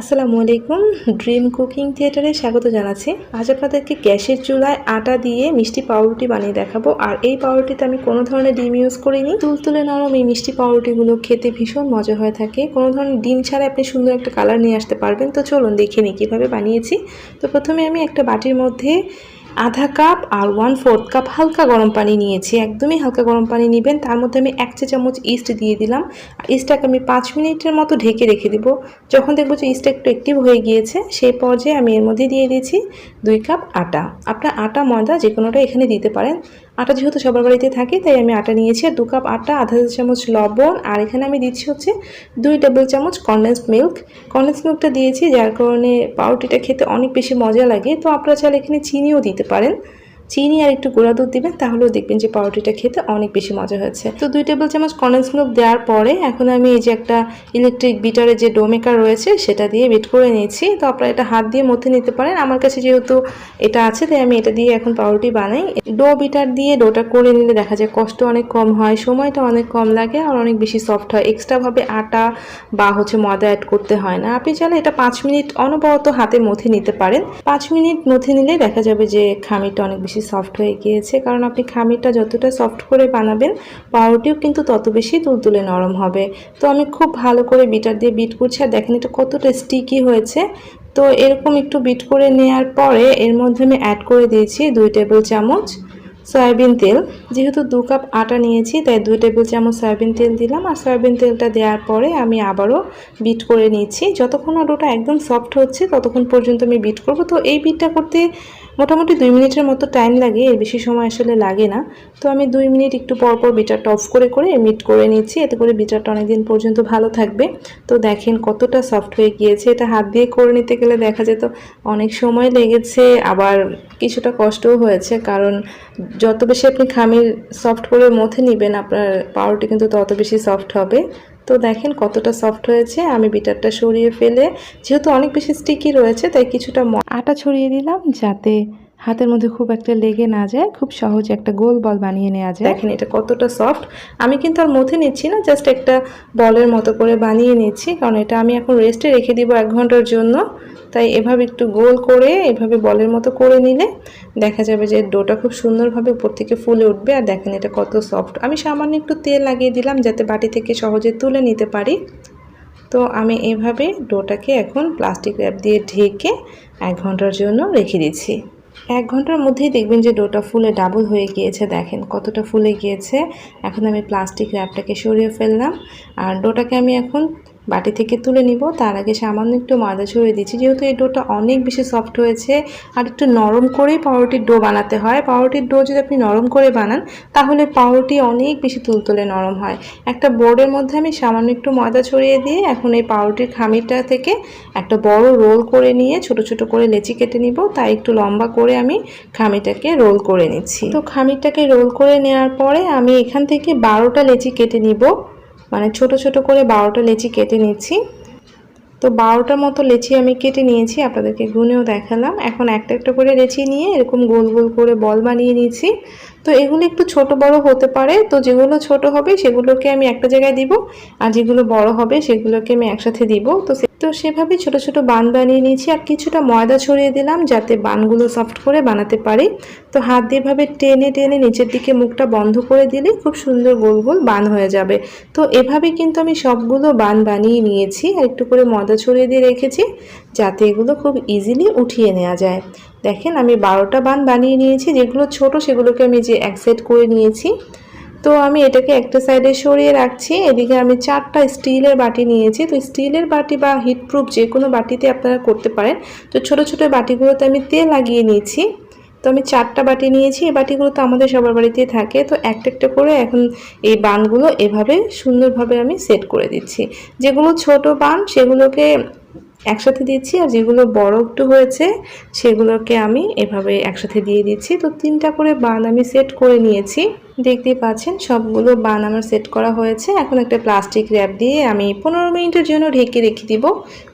আসসালামু আলাইকুম। Dream cooking থিয়েটারে স্বাগত জানাচ্ছি। আজ আপনাদেরকে গ্যাসের চুলায় আটা দিয়ে মিষ্টি পাউরুটি বানিয়ে দেখাবো। আর এই পাউরুটিতে আমি কোনো ধরনের ডিম ইউজ করিনি। তুলতুলে নরম এই মিষ্টি পাউরুটিগুলো খেতে ভীষণ মজা হয়ে থাকে। কোনো ধরনের ডিম ছাড়া আপনি সুন্দর একটা কালার নিয়ে আসতে পারবেন। তো চলুন দেখে নিই কীভাবে বানিয়েছি। তো প্রথমে আমি একটা বাটির মধ্যে আধা কাপ আর ওয়ান ফোর্থ কাপ হালকা গরম পানি নিয়েছি। একদমই হালকা গরম পানি নেবেন। তার মধ্যে আমি এক চা চামচ ইস্ট দিয়ে দিলাম। ইস্টটাকে আমি পাঁচ মিনিটের মতো ঢেকে রেখে দেবো। যখন দেখব যে ইস্টটা একটু অ্যাক্টিভ হয়ে গিয়েছে, সেই পর্যায়ে আমি এর মধ্যে দিয়ে দিয়েছি দুই কাপ আটা। আপনার আটা, ময়দা যে কোনোটা এখানে দিতে পারেন। আটা যেহেতু সবার বাড়িতে থাকে, তাই আমি আটা নিয়েছি আর দু কাপ আটা, আধা চামচ লবণ, আর এখানে আমি দিচ্ছি হচ্ছে দুই টেবিল চামচ কনডেন্স মিল্ক কনডেন্স মিল্কটা দিয়েছি, যার কারণে পাউরুটিটা খেতে অনেক বেশি মজা লাগে। তো আপনারা চাইলে এখানে চিনিও দিতে পারেন। চিনি আর একটু গুঁড়া দুধ দিবেন, তাহলেও দেখবেন যে পাউরুটিটা খেতে অনেক বেশি মজা হয়েছে। তো দুই টেবিল চামচ কন্ডেন্স মিল্ক দেওয়ার পরে এখন আমি এই যে একটা ইলেকট্রিক বিটারের যে ডোমেকার রয়েছে, সেটা দিয়ে বিট করে নিয়েছি। তো আপনারা এটা হাত দিয়ে মধ্যে নিতে পারেন। আমার কাছে যেহেতু এটা আছে, তাই আমি এটা দিয়ে এখন পাউরুটি বানাই। ডো বিটার দিয়ে ডোটা করে নিলে দেখা যায় কষ্ট অনেক কম হয়, সময়টা অনেক কম লাগে আর অনেক বেশি সফট হয়। এক্সট্রাভাবে আটা বা হচ্ছে ময়দা অ্যাড করতে হয় না। আপনি চাইলে এটা পাঁচ মিনিট অনবরত হাতে মধ্যে নিতে পারেন। পাঁচ মিনিট মধ্যে নিলে দেখা যাবে যে খামিটা অনেক বেশি সফট হয়ে গিয়েছে। কারণ আপনি খামিরটা যতটা সফট করে বানাবেন, পাউরুটিও কিন্তু তত বেশি তুলতুলে নরম হবে। তো আমি খুব ভালো করে বিটার দিয়ে বিট করছি। আর দেখেন এটা কতটা স্টিকি হয়েছে। তো এরকম একটু বিট করে নেওয়ার পরে এর মধ্যে আমি অ্যাড করে দিয়েছি দুই টেবিল চামচ। সয়াবিন তেল। যেহেতু দু কাপ আটা নিয়েছি, তাই দুই টেবিল চামচ সয়াবিন তেল দিলাম। আর সয়াবিন তেলটা দেওয়ার পরে আমি আবারও বিট করে নিচ্ছি। যতক্ষণ না ওটা একদম সফট হচ্ছে, ততক্ষণ পর্যন্ত আমি বিট করব। তো এই বিটটা করতে মোটামুটি দুই মিনিটের মতো টাইম লাগে, এর বেশি সময় আসলে লাগে না। তো আমি দুই মিনিট একটু পর পর বিটারটা অফ করে করে মিট করে নিচ্ছি। এতে করে বিটারটা অনেকদিন পর্যন্ত ভালো থাকবে। তো দেখেন কতটা সফট হয়ে গিয়েছে। এটা হাত দিয়ে করে নিতে গেলে দেখা যেত অনেক সময় লেগেছে, আবার কিছুটা কষ্টও হয়েছে, কারণ যত বেশি আপনি খামির সফট করে মথে নেবেন, আপনার পাউরুটি কিন্তু তত বেশি সফট হবে। তো দেখেন কতটা সফট হয়েছে, আমি বিটারটা সরিয়ে ফেলে, যেহেতু অনেক বেশি স্টিকি রয়েছে, তাই কিছুটা আটা ছড়িয়ে দিলাম যাতে হাতের মধ্যে খুব একটা লেগে না যায়, খুব সহজে একটা গোল বল বানিয়ে নেওয়া যায়। দেখেন এটা কতটা সফট আমি কিন্তু আর মধ্যে নিচ্ছি না জাস্ট একটা বলের মতো করে বানিয়ে নিচ্ছি, কারণ এটা আমি এখন রেস্টে রেখে দিব এক ঘণ্টার জন্য। তাই এভাবে একটু গোল করে, এভাবে বলের মতো করে নিলে দেখা যাবে যে ডোটা খুব সুন্দরভাবে উপর থেকে ফুলে উঠবে। আর দেখেন এটা কত সফট আমি সামান্য একটু তেল লাগিয়ে দিলাম, যাতে বাটি থেকে সহজে তুলে নিতে পারি। তো আমি এভাবে ডোটাকে এখন প্লাস্টিক র্যাপ দিয়ে ঢেকে এক ঘণ্টার জন্য রেখে দিচ্ছি। এক ঘণ্টার মধ্যেই দেখবেন যে ডোটা ফুলে ডাবল হয়ে গিয়েছে, দেখেন কতটা ফুলে গিয়েছে। এখন আমি প্লাস্টিক র্যাপটাকে সরিয়ে ফেললাম। আর ডোটাকে আমি এখন বাটি থেকে তুলে নিব। তার আগে সামান্য একটু ময়দা ছড়িয়ে দিচ্ছি। যেহেতু এই ডোটা অনেক বেশি সফট হয়েছে আর একটু নরম করেই পাউরুটির ডো বানাতে হয়। পাউরুটির ডো যদি আপনি নরম করে বানান, তাহলে পাউরুটি অনেক বেশি তুলতুলে নরম হয়। একটা বোর্ডের মধ্যে আমি সামান্য একটু ময়দা ছড়িয়ে দিয়ে এখন এই পাউরুটির খামিরটা থেকে একটা বড় রোল করে নিয়ে ছোট ছোট করে লেচি কেটে নিব। তাই একটু লম্বা করে আমি খামিটাকে রোল করে নিচ্ছি। তো খামিরটাকে রোল করে নেওয়ার পরে আমি এখান থেকে বারোটা লেচি কেটে নিব। মানে ছোট ছোট করে বারোটা লেচি কেটে নিচ্ছি তো বারোটার মতো লেচি আমি কেটে নিয়েছি, আপনাদেরকে গুনেও দেখালাম। এখন একটা একটা করে লেচি নিয়ে এরকম গোল গোল করে বল বানিয়ে নিয়েছি। তো এগুলো একটু ছোট বড় হতে পারে। তো যেগুলো ছোট হবে সেগুলোকে আমি একটা জায়গায় দিব, আর যেগুলো বড় হবে সেগুলোকে আমি একসাথে দিব। তো তো সেভাবে ছোট ছোট বান বানিয়ে নিয়েছি, আর কিছুটা ময়দা ছড়িয়ে দিলাম যাতে বানগুলো সফট করে বানাতে পারি। তো হাত দিয়ে ভাবে টেনে টেনে নিচের দিকে মুখটা বন্ধ করে দিলে খুব সুন্দর গোল গোল বান হয়ে যাবে। তো এভাবে কিন্তু আমি সবগুলো বান বানিয়ে নিয়েছি, আর একটু করে ময়দা ছড়িয়ে দিয়ে রেখেছি। যাতে এগুলো খুব ইজিলি উঠিয়ে নেওয়া যায়। দেখেন আমি বারোটা বান বানিয়ে নিয়েছি, যেগুলো ছোট সেগুলোকে আমি যে এক সেট করে নিয়েছি। তো আমি এটাকে একটা সাইডে সরিয়ে রাখছি, এদিকে আমি চারটা স্টিলের বাটি নিয়েছি। তো স্টিলের বাটি বা হিটপ্রুফ যে কোনো বাটিতে আপনারা করতে পারেন। তো ছোট ছোট বাটিগুলোতে আমি তেল লাগিয়ে নিয়েছি। তো আমি চারটা বাটি নিয়েছি, এই বাটিগুলো তো আমাদের সবার বাড়িতেই থাকে। তো একটা একটা করে এখন এই বানগুলো এভাবে সুন্দরভাবে আমি সেট করে দিচ্ছি। যেগুলো ছোট বান, সেগুলোকে একসাথে দিচ্ছি আর যেগুলো বড় একটু হয়েছে, সেগুলোকে আমি এভাবে একসাথে দিয়ে দিচ্ছি। তো তিনটা করে বান আমি সেট করে নিয়েছি। দেখতেই পাচ্ছেন, সবগুলো বান আমার সেট করা হয়েছে। এখন একটা প্লাস্টিক র্যাপ দিয়ে আমি পনেরো মিনিটের জন্য ঢেকে রেখে দিব।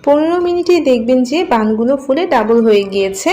পনেরো মিনিটেই দেখবেন যে বানগুলো ফুলে ডাবল হয়ে গিয়েছে।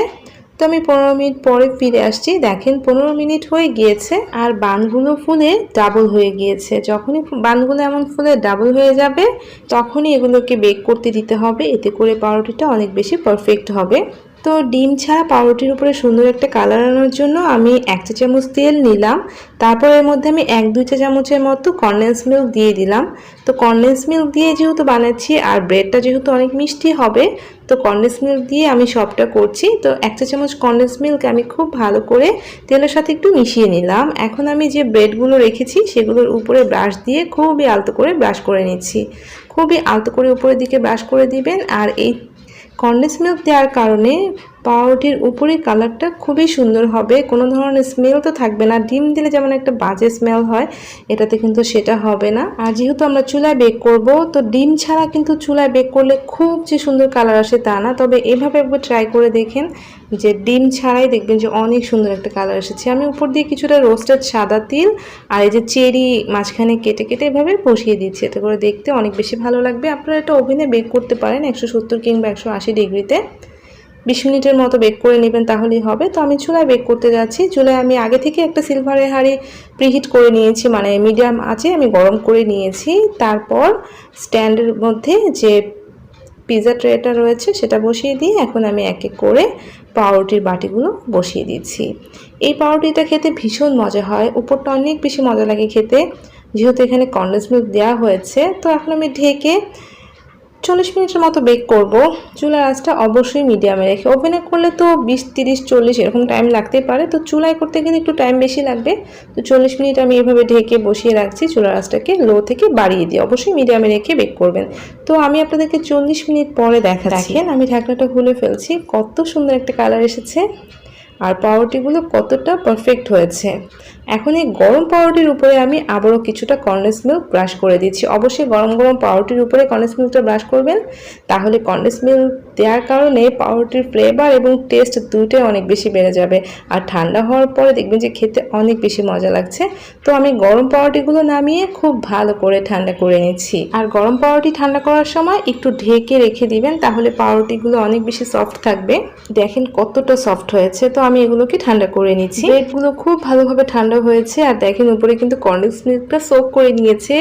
তো আমি পনেরো মিনিট পরে ফিরে আসছি। দেখেন পনেরো মিনিট হয়ে গিয়েছে আর বানগুলো ফুলে ডাবল হয়ে গিয়েছে। যখনই বানগুলো এমন ফুলে ডাবল হয়ে যাবে, তখনই এগুলোকে বেক করতে দিতে হবে। এতে করে পাউরুটিটা অনেক বেশি পারফেক্ট হবে। তো ডিম ছাড়া পাউরুটির উপরে সুন্দর একটা কালার আনার জন্য আমি এক চা চামচ তেল নিলাম। তারপর এর মধ্যে আমি এক, দুই চা চামচের মতো কনডেন্স মিল্ক দিয়ে দিলাম। তো কনডেন্স মিল্ক দিয়ে যেহেতু বানাচ্ছি আর ব্রেডটা যেহেতু অনেক মিষ্টি হবে, তো কনডেন্স মিল্ক দিয়ে আমি সবটা করছি। তো এক চা চামচ কনডেন্স মিল্ক আমি খুব ভালো করে তেলের সাথে একটু মিশিয়ে নিলাম। এখন আমি যে ব্রেডগুলো রেখেছি সেগুলোর উপরে ব্রাশ দিয়ে খুবই আলতো করে ব্রাশ করে নিচ্ছি। খুবই আলতো করে উপরের দিকে ব্রাশ করে দিবেন আর এই কন্ডেন্স মিল্ক দেওয়ার কারণে পাউরুটির উপরে কালারটা খুবই সুন্দর হবে। কোনো ধরনের স্মেল তো থাকবে না। ডিম দিলে যেমন একটা বাজে স্মেল হয়, এটাতে কিন্তু সেটা হবে না। আর যেহেতু আমরা চুলায় বেক করব, তো ডিম ছাড়া কিন্তু চুলায় বেক করলে খুব যে সুন্দর কালার আসে তা না। তবে এভাবে একবার ট্রাই করে দেখেন যে ডিম ছাড়াই দেখবেন যে অনেক সুন্দর একটা কালার এসেছে। আমি উপর দিয়ে কিছুটা রোস্টেড সাদা তিল আর এই যে চেরি মাঝখানে কেটে কেটে এভাবে বসিয়ে দিচ্ছি। এতে করে দেখতে অনেক বেশি ভালো লাগবে। আপনারা এটা ওভেনে বেক করতে পারেন একশো সত্তর কিংবা একশো আশি ডিগ্রিতে বিশ মিনিটের মতো বেক করে নেবেন তাহলেই হবে। তো আমি চুলায় বেক করতে যাচ্ছি। চুলায় আমি আগে থেকে একটা সিলভারের হাঁড়ি প্রিহিট করে নিয়েছি মানে মিডিয়াম আছে, আমি গরম করে নিয়েছি। তারপর স্ট্যান্ডের মধ্যে যে পিৎজা ট্রেটা রয়েছে, সেটা বসিয়ে দিয়ে এখন আমি এক এক করে পাউরুটির বাটিগুলো বসিয়ে দিচ্ছি। এই পাউরুটিটা খেতে ভীষণ মজা হয়। উপরটা অনেক বেশি মজা লাগে খেতে। যেহেতু এখানে কন্ডেন্স মিল্ক দেওয়া হয়েছে, তো এখন আমি ঢেকে চল্লিশ মিনিটের মতো বেক করব। চুলার আঁচটা অবশ্যই মিডিয়ামে রেখে ওভেনে করলে তো বিশ, তিরিশ, চল্লিশ এরকম টাইম লাগতে পারে। তো চুলায় করতে গেলে একটু টাইম বেশি লাগবে। তো চল্লিশ মিনিট আমি এভাবে ঢেকে বসিয়ে রাখছি, চুলার আঁচটাকে লো থেকে বাড়িয়ে দিই অবশ্যই মিডিয়ামে রেখে বেক করবেন। তো আমি আপনাদেরকে চল্লিশ মিনিট পরে দেখা দেখেন, আমি ঢাকনাটা খুলে ফেলছি। কত সুন্দর একটা কালার এসেছে। আর পাউরুটিগুলো কতটা পারফেক্ট হয়েছে। এখন এই গরম পাউরুটির উপরে আমি আবারও কিছুটা কন্ডেন্স মিল্ক ব্রাশ করে দিচ্ছি। অবশ্যই গরম গরম পাউরুটির উপরে কন্ডেন্স মিল্কটা ব্রাশ করবেন, তাহলে কন্ডেন্স মিল্ক দেওয়ার কারণে পাউরুটির ফ্লেভার এবং টেস্ট দুটোই অনেক বেশি বেড়ে যাবে। আর ঠান্ডা হওয়ার পরে দেখবেন যে খেতে অনেক বেশি মজা লাগছে। তো আমি গরম পাউরুটিগুলো নামিয়ে খুব ভালো করে ঠান্ডা করে নিচ্ছি। আর গরম পাউরুটি ঠান্ডা করার সময় একটু ঢেকে রেখে দিবেন, তাহলে পাউরুটিগুলো অনেক বেশি সফট থাকবে। দেখেন কতটা সফট হয়েছে, তো আমি এগুলোকে ঠান্ডা করে নিচ্ছি। ব্রেডগুলো খুব ভালোভাবে ঠান্ডা হয়েছে আর দেখেন উপরে কিন্তু কন্ডেন্স মিল্কটা সোক করে নিয়েছে।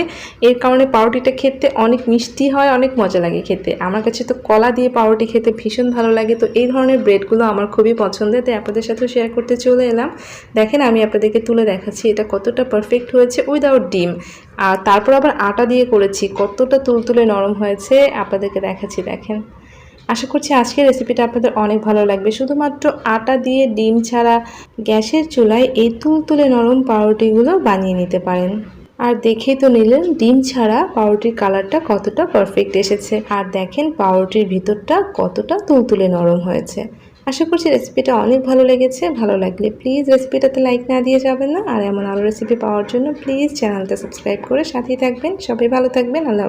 এর কারণে পাউরুটিটা খেতে অনেক মিষ্টি হয়, অনেক মজা লাগে খেতে। আমার কাছে তো কলা দিয়ে পাউরুটি খেতে ভীষণ ভালো লাগে। তো এই ধরনের ব্রেডগুলো আমার খুবই পছন্দের, তাই আপনাদের সাথেও শেয়ার করতে চলে এলাম। দেখেন আমি আপনাদেরকে তুলে দেখাচ্ছি, এটা কতটা পারফেক্ট হয়েছে উইদাউট ডিম। আর তারপর আবার আটা দিয়ে করেছি, কতটা তুলতুলে নরম হয়েছে, আপনাদেরকে দেখাচ্ছি, দেখেন। আশা করছি আজকের রেসিপিটা আপনাদের অনেক ভালো লাগবে। শুধুমাত্র আটা দিয়ে ডিম ছাড়া গ্যাসের চুলায় এই তুলতুলে নরম পাউরুটিগুলো বানিয়ে নিতে পারেন। আর দেখেই তো নিলেন, ডিম ছাড়া পাউরুটির কালারটা কতটা পারফেক্ট এসেছে। আর দেখেন পাউরুটির ভিতরটা কতটা তুলতুলে নরম হয়েছে। আশা করছি রেসিপিটা অনেক ভালো লেগেছে। ভালো লাগলে প্লিজ রেসিপিটাতে লাইক না দিয়ে যাবেন না। আর এমন আরও রেসিপি পাওয়ার জন্য প্লিজ চ্যানেলটা সাবস্ক্রাইব করে সাথেই থাকবেন। সবাই ভালো থাকবেন। আল্লাহ।